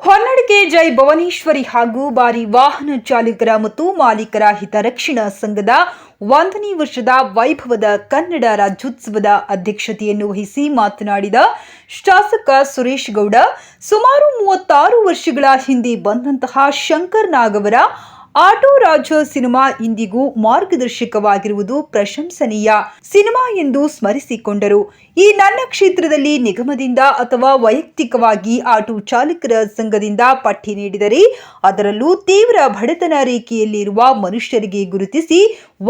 ಹೊನ್ನಡಿಗೆ ಜೈ ಭುವನೇಶ್ವರಿ ಹಾಗೂ ಬಾರಿ ವಾಹನ ಚಾಲಕರ ಮತ್ತು ಮಾಲೀಕರ ಹಿತರಕ್ಷಣಾ ಸಂಘದ ಒಂದನೇ ವರ್ಷದ ವೈಭವದ ಕನ್ನಡ ರಾಜ್ಯೋತ್ಸವದ ಅಧ್ಯಕ್ಷತೆಯನ್ನು ವಹಿಸಿ ಮಾತನಾಡಿದ ಶಾಸಕ ಸುರೇಶ್ ಗೌಡ, ಸುಮಾರು ಮೂವತ್ತಾರು ವರ್ಷಗಳ ಹಿಂದೆ ಬಂದಂತಹ ಶಂಕರ್ ನಾಗ್ ಅವರ ಆಟೋ ರಾಜ ಸಿನಿಮಾ ಇಂದಿಗೂ ಮಾರ್ಗದರ್ಶಕವಾಗಿರುವುದು ಪ್ರಶಂಸನೀಯ ಸಿನಿಮಾ ಎಂದು ಸ್ಮರಿಸಿಕೊಂಡರು. ಈ ನನ್ನ ಕ್ಷೇತ್ರದಲ್ಲಿ ನಿಗಮದಿಂದ ಅಥವಾ ವೈಯಕ್ತಿಕವಾಗಿ ಆಟೋ ಚಾಲಕರ ಸಂಘದಿಂದ ಪಟ್ಟಿ ನೀಡಿದರೆ ಅದರಲ್ಲೂ ತೀವ್ರ ಬಡತನ ರೇಖೆಯಲ್ಲಿರುವ ಮನುಷ್ಯರಿಗೆ ಗುರುತಿಸಿ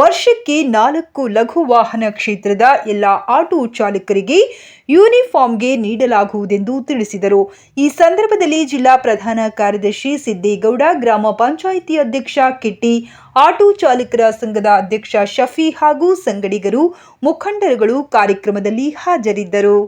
ವರ್ಷಕ್ಕೆ ನಾಲ್ಕು ಲಘು ವಾಹನ ಕ್ಷೇತ್ರದ ಎಲ್ಲ ಆಟೋ ಚಾಲಕರಿಗೆ ಯೂನಿಫಾರ್ಮ್ಗೆ ನೀಡಲಾಗುವುದೆಂದು ತಿಳಿಸಿದರು. ಈ ಸಂದರ್ಭದಲ್ಲಿ ಜಿಲ್ಲಾ ಪ್ರಧಾನ ಕಾರ್ಯದರ್ಶಿ ಸಿದ್ದೇಗೌಡ, ಗ್ರಾಮ ಪಂಚಾಯಿತಿ ಅಧ್ಯಕ್ಷ ಕಿಟ್ಟಿ ಆಟೋ ಚಾಲಕರ ಸಂಘದ ಅಧ್ಯಕ್ಷ ಶಫಿ ಹಾಗೂ ಸಂಗಡಿಗರು ಮುಖಂಡರುಗಳು ಕಾರ್ಯಕ್ರಮದಲ್ಲಿ ಹಾಜರಿದ್ದರು.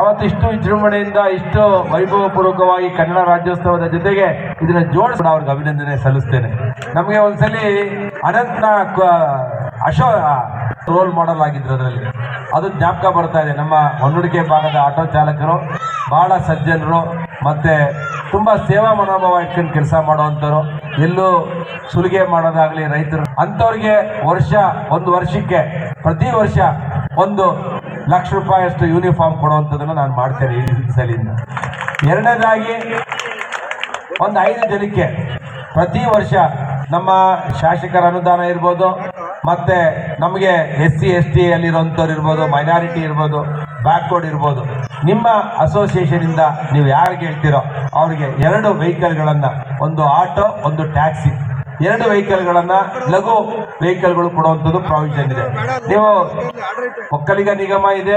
ಯಾವತ್ತಿಷ್ಟು ವಿಜೃಂಭಣೆಯಿಂದ ಇಷ್ಟು ವೈಭವಪೂರ್ವಕವಾಗಿ ಕನ್ನಡ ರಾಜ್ಯೋತ್ಸವದ ಜೊತೆಗೆ ಇದನ್ನ ಜೋಡಿಸೋಣ ಅವ್ರಿಗೆ ಅಭಿನಂದನೆ ಸಲ್ಲಿಸ್ತೇನೆ. ನಮಗೆ ಒಂದ್ಸಲಿ ಅನಂತ ಅಶೋ ರೋಲ್ ಮಾಡಲ್ ಆಗಿದ್ರು ಅದರಲ್ಲಿ. ಅದು ಜ್ಞಾಪಕ ಬರ್ತಾ ಇದೆ. ನಮ್ಮ ಹೊನ್ನುಡಿಕೆ ಭಾಗದ ಆಟೋ ಚಾಲಕರು, ಬಹಳ ಸಜ್ಜನರು, ಮತ್ತೆ ತುಂಬಾ ಸೇವಾ ಮನೋಭಾವ ಇಟ್ಕೊಂಡು ಕೆಲಸ ಮಾಡುವಂಥವ್ರು ಎಲ್ಲೂ ಸುಲಿಗೆ ಮಾಡೋದಾಗ್ಲಿ ರೈತರು, ಅಂಥವ್ರಿಗೆ ವರ್ಷ, ಒಂದು ವರ್ಷಕ್ಕೆ, ಪ್ರತಿ ವರ್ಷ ಒಂದು ಲಕ್ಷ ರೂಪಾಯಿಯಷ್ಟು ಯೂನಿಫಾರ್ಮ್ ಕೊಡುವಂಥದ್ದನ್ನು ನಾನು ಮಾಡ್ತೇನೆ ಈ ಸಲಿಂದ ಎರಡನೇದಾಗಿ, ಒಂದು ಐದು ಜನಕ್ಕೆ ಪ್ರತಿ ವರ್ಷ ನಮ್ಮ ಶಾಸಕರ ಅನುದಾನ ಇರ್ಬೋದು, ಮತ್ತೆ ನಮಗೆ ಎಸ್ ಸಿ ಎಸ್ ಟಿ ಅಲ್ಲಿರೋಂಥವ್ರು ಇರ್ಬೋದು ಮೈನಾರಿಟಿ ಇರ್ಬೋದು ಬ್ಯಾಕ್ವರ್ಡ್ ಇರ್ಬೋದು. ನಿಮ್ಮ ಅಸೋಸಿಯೇಷನಿಂದ ನೀವು ಯಾರಿಗೆ ಹೇಳ್ತೀರೋ ಅವರಿಗೆ ಎರಡು ವೆಹಿಕಲ್ಗಳನ್ನು ಒಂದು ಆಟೋ ಒಂದು ಟ್ಯಾಕ್ಸಿ ಎರಡು ವೆಹಿಕಲ್ಗಳನ್ನ ಲಘು ವೆಹಿಕಲ್ಗಳು ಕೊಡುವಂಥದ್ದು ಪ್ರಾವಿಷನ್ ಇದೆ. ನೀವು ಒಕ್ಕಲಿಗ ನಿಗಮ ಇದೆ